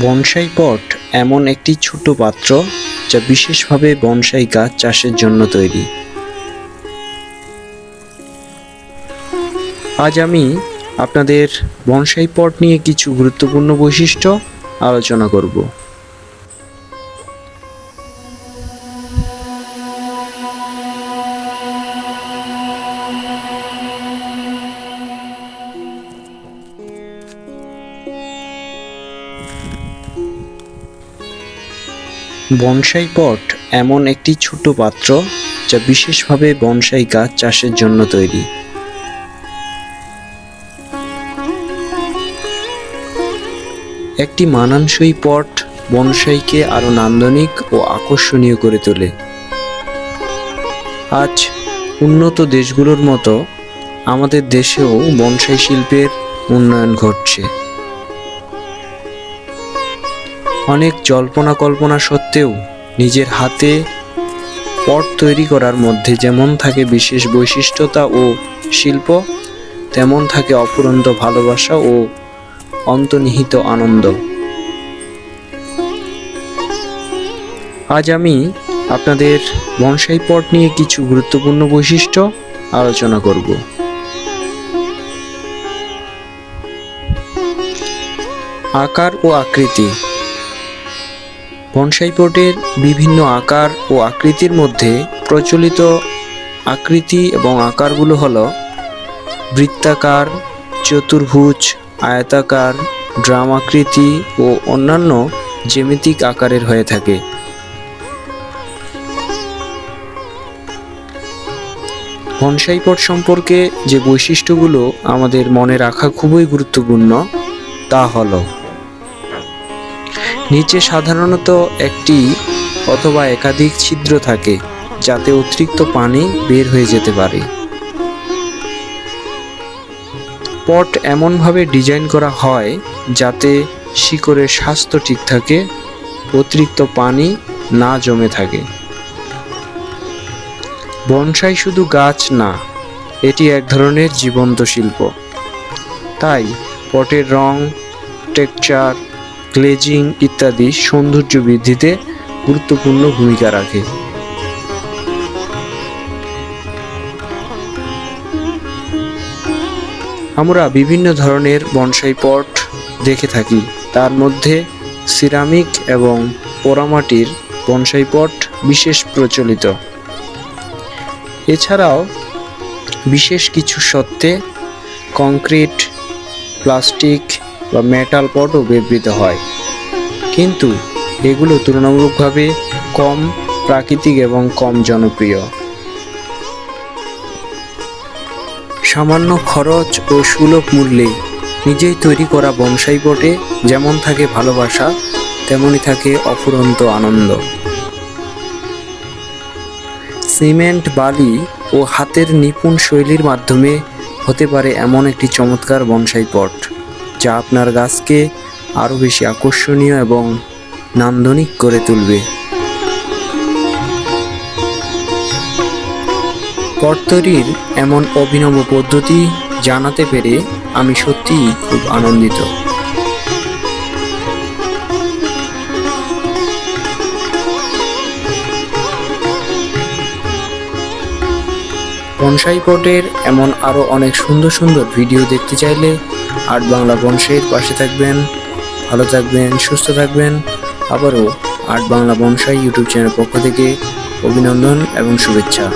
Bonsai পট এমন একটি ছোট পাত্র যা বিশেষভাবে বনসাই গাছ চাষের জন্য তৈরি। আজ আমি আপনাদের বনসাই পট নিয়ে কিছু গুরুত্বপূর্ণ বৈশিষ্ট্য আলোচনা করব। বনসাই পট এমন একটি ছোট পাত্র যা বিশেষভাবে বনসাই গাছ চাষের জন্য তৈরি। একটি মানানসই পট বনসাইকে আরও নান্দনিক ও আকর্ষণীয় করে তোলে। আজ উন্নত দেশগুলোর মতো আমাদের দেশেও বনসাই শিল্পের উন্নয়ন ঘটছে। অনেক জল্পনা কল্পনা সত্ত্বেও নিজের হাতে পট তৈরি করার মধ্যে যেমন থাকে বিশেষ বৈশিষ্ট্যতা ও শিল্প, তেমন থাকে অফুরন্ত ভালোবাসা ও অন্তর্নিহিত আনন্দ। আজ আমি আপনাদের বনসাই পট নিয়ে কিছু গুরুত্বপূর্ণ বৈশিষ্ট্য আলোচনা করব। আকার ও আকৃতি। বনসাই পটের বিভিন্ন আকার ও আকৃতির মধ্যে প্রচলিত আকৃতি এবং আকারগুলো হলো বৃত্তাকার, চতুর্ভুজ, আয়তাকার ড্রাম আকৃতি ও অন্যান্য জ্যামিতিক আকারের হয়ে থাকে। বনসাই পট সম্পর্কে যে বৈশিষ্ট্যগুলো আমাদের মনে রাখা খুবই গুরুত্বপূর্ণ তা হলো নিচে সাধারণত একটি অথবা একাধিক ছিদ্র থাকে, যাতে অতিরিক্ত পানি বের হয়ে যেতে পারে। পট এমনভাবে ডিজাইন করা হয় যাতে শিকড়ের স্বাস্থ্য ঠিক থাকে, অতিরিক্ত পানি না জমে থাকে। বনসাই শুধু গাছ না, এটি এক ধরনের জীবন্ত শিল্প। তাই পটের রং টেকচার গ্লেজিং ইত্যাদি সৌন্দর্য বৃদ্ধিতে গুরুত্বপূর্ণ ভূমিকা রাখে। আমরা বিভিন্ন ধরনের বনসাই পট দেখে থাকি। তার মধ্যে সিরামিক এবং পোড়ামাটির বনসাই পট বিশেষ প্রচলিত। এছাড়াও বিশেষ কিছু সত্ত্বে কংক্রিট, প্লাস্টিক বা মেটাল পটও ব্যবহৃত হয়। কিন্তু এগুলো তুলনামূলকভাবে কম প্রাকৃতিক এবং কম জনপ্রিয়। সামান্য খরচ ও সুলভ মূল্যে নিজেই তৈরি করা বনসাই পটে যেমন থাকে ভালোবাসা, তেমনই থাকে অফুরন্ত আনন্দ। সিমেন্ট, বালি ও হাতের নিপুণ শৈলীর মাধ্যমে হতে পারে এমন একটি চমৎকার বনসাই পট। যা আপনার গাছকে আরও বেশি আকর্ষণীয় এবং নান্দনিক করে তুলবে। পট তৈরির এমন অভিনব পদ্ধতি জানাতে পেরে আমি সত্যিই খুব আনন্দিত। বনসাই পটের এমন আরও অনেক সুন্দর সুন্দর ভিডিও দেখতে চাইলে আর্ট বাংলা বনসাইয়ের পাশে থাকবেন, ভালো থাকবেন, সুস্থ থাকবেন। আবারও art Bangla bonsai YouTube channel পক্ষ থেকে অভিনন্দন এবং শুভেচ্ছা।